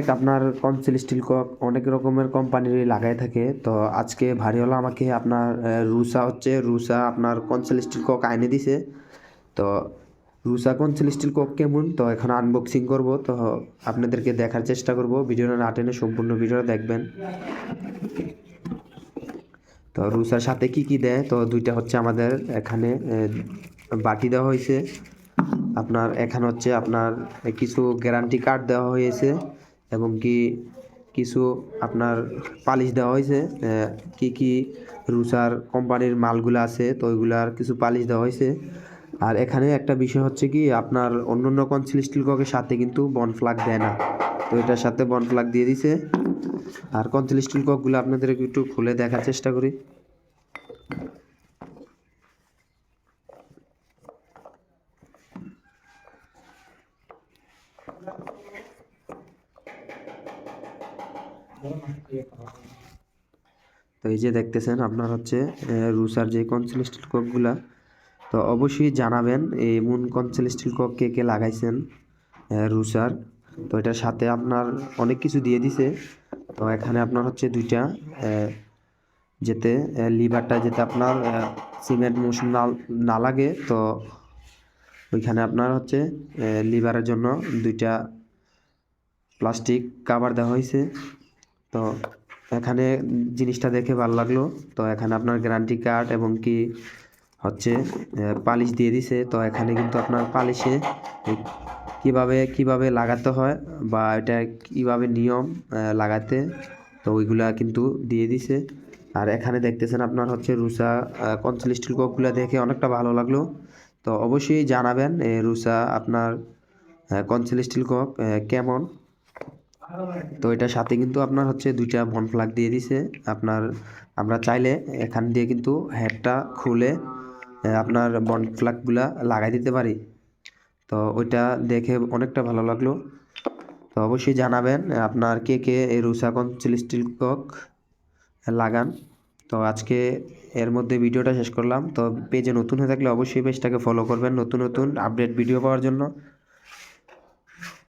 অনেক আপনার কনসিল স্টিল কক, অনেক রকমের কোম্পানির লাগাই থাকে। তো আজকে ভারিওয়ালা আমাকে আপনার রুসা হচ্ছে, রুসা আপনার কনসিল স্টিল কক আইনে দিছে। তো রুসা কনসিল স্টিল কক কেমন? তো এখন আনবক্সিং করব। তো আপনাদেরকে দেখার চেষ্টা করব। ভিডিওটা না টেনে সম্পূর্ণ ভিডিওটা দেখবেন। তো রুসার সাথে কি কি দেয়? তো দুইটা হচ্ছে আমাদের এখানে বাটি দেওয়া হয়েছে। আপনার এখানে হচ্ছে আপনার কিছু গ্যারান্টি কার্ড দেওয়া হয়েছে। এবং কি কিছু আপনার পালিশ দেওয়া হয়েছে? কি কি রুসার কোম্পানির মালগুলো আছে, তো ওইগুলার কিছু পালিশ দেওয়া হয়েছে। আর এখানে একটা বিষয় হচ্ছে কি, আপনার অন্য অন্য কনসিল ককের সাথে কিন্তু বন ফ্লাগ দেয় না। তো এটার সাথে বন ফ্লাগ দিয়ে দিছে। আর কনসিল ককগুলো আপনাদের একটু খুলে দেখার চেষ্টা করি। তো এই যে দেখতেছেন, আপনার হচ্ছে রুসার যে কনসিল স্টিল ককগুলা, তো অবশ্যই জানাবেন এই মুন কনসিল স্টিল কক কে কে লাগাইছেন রুসার। তো এটার সাথে আপনার অনেক কিছু দিয়ে দিছে। তো এখানে আপনার হচ্ছে দুইটা যেতে লিভারটা যেতে আপনার সিমেন্ট মোশন না না লাগে, তো ওইখানে আপনার হচ্ছে লিভারের জন্য দুইটা প্লাস্টিক কাভার দেওয়া হয়েছে। তো এখানে জিনিসটা দেখে ভালো লাগল। তো এখানে আপনার গ্যারান্টি কার্ড এবং কি হচ্ছে পালিশ দিয়ে দিছে। তো এখানে কিন্তু আপনার পালিশে কীভাবে কীভাবে লাগাতে হয় বা এটা কীভাবে নিয়ম লাগাতে, তো ওইগুলা কিন্তু দিয়ে দিছে। আর এখানে দেখতেছেন আপনার হচ্ছে রুসা কনসিল স্টিল কপগুলো দেখে অনেকটা ভালো লাগল। তো অবশ্যই জানাবেন রুসা আপনার কনসিল স্টিল কক কেমন? তো এটার সাথে কিন্তু আপনার হচ্ছে দুইটা বন ফ্লাগ দিয়ে দিছে। আপনার, আমরা চাইলে এখান দিয়ে কিন্তু হেডটা খুলে আপনার বন ফ্লাগগুলা লাগাই দিতে পারি। তো ওইটা দেখে অনেকটা ভালো লাগল। তো অবশ্যই জানাবেন আপনার কে কে এই চিলি স্টিল কক লাগান। তো আজকে এর মধ্যে ভিডিওটা শেষ করলাম। তো পেজে নতুন হয়ে থাকলে অবশ্যই পেজটাকে ফলো করবেন। নতুন নতুন আপডেট ভিডিও পাওয়ার জন্য।